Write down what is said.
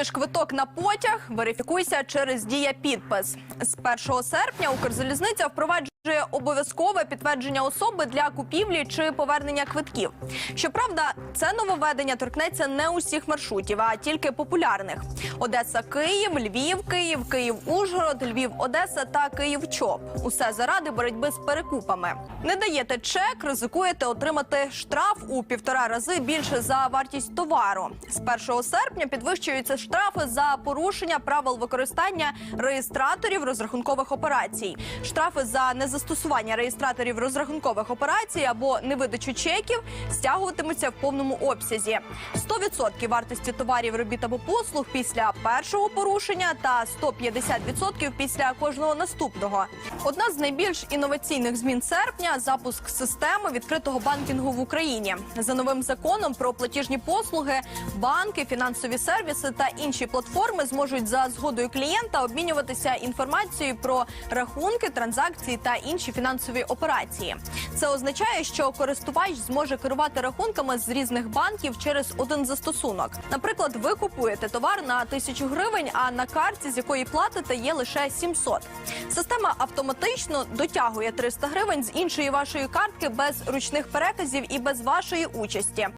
Хочеш квиток на потяг? Верифікуйся через дія підпис. З 1 серпня Укрзалізниця впроваджує обов'язкове підтвердження особи для купівлі чи повернення квитків. Щоправда, це нововведення торкнеться не усіх маршрутів, а тільки популярних: Одеса, Київ, Львів, Київ, Київ, Ужгород, Львів, Одеса та Київ ЧОП. Усе заради боротьби з перекупами. Не даєте чек, ризикуєте отримати штраф у півтора рази більше за вартість товару. З 1 серпня підвищуються штрафи за порушення правил використання реєстраторів розрахункових операцій. Штрафи за незастосування реєстраторів розрахункових операцій або невидачу чеків стягуватимуться в повному обсязі. 100% вартості товарів, робіт або послуг після першого порушення та 150% після кожного наступного. Одна з найбільш інноваційних змін серпня запуск системи відкритого банкінгу в Україні. За новим законом про платіжні послуги, банки, фінансові сервіси та інші платформи зможуть за згодою клієнта обмінюватися інформацією про рахунки, транзакції та інші фінансові операції. Це означає, що користувач зможе керувати рахунками з різних банків через один застосунок. Наприклад, ви купуєте товар на тисячу гривень, а на карті, з якої платите, є лише 700. Система автоматично дотягує 300 гривень з іншої вашої картки без ручних переказів і без вашої участі.